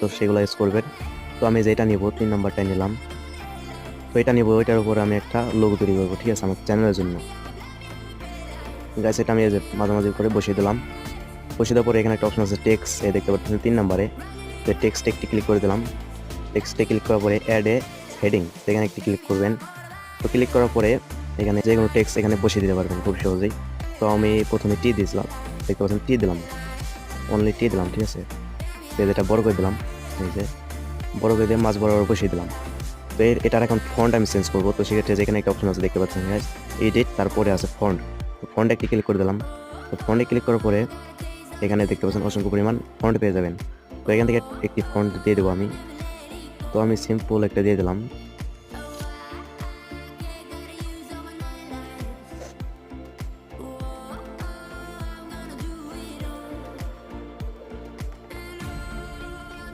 তো সেগুলো ইউজ করবেন। তো আমি যেটা নিব, তিন নম্বরটা নিলাম। তো এটা নিব, ওইটার উপর আমি একটা লোগো তৈরি করব, ঠিক আছে? আমার চ্যানেলের জন্য। গাছ এটা আমি মাঝামাঝি করে বসিয়ে দিলাম। বসিয়ে দেওয়ার পরে এখানে একটা অপশন আছে টেক্স এ দেখতে পাচ্ছেন তিন নম্বরে তো টেক্সটে একটি ক্লিক করে দিলাম। টেক্সটে ক্লিক করার পরে অ্যাড এ হেডিং এখানে একটি ক্লিক করবেন। তো ক্লিক করার পরে এখানে যে কোনো টেক্সট এখানে বসিয়ে দিতে পারবেন খুব সহজেই। তো আমি প্রথমে টি দিয়েছিলাম, দেখতে পাচ্ছেন টি দিলাম। অনলি টি দিলাম, ঠিক আছে? তো এটা বড় করে দিলাম, এই যে, বড় করে দিয়ে মাছ বরাবর বসিয়ে দিলাম। এর এটার এখন ফন্ট আমি চেঞ্জ করব, তো সেক্ষেত্রে যেখানে একটা অপশন আছে দেখতে পাচ্ছেন এডিট তারপরে আছে ফন্ট তো ফন্টে একটি ক্লিক করে দিলাম। তো ফন্টে ক্লিক করার পরে এখানে দেখতে পাচ্ছেন অসংখ্য পরিমাণ ফন্ট পেয়ে যাবেন। তো এখান থেকে একটি ফন্ট দিয়ে দেবো আমি। তো আমি সিম্পল একটা দিয়ে দিলাম।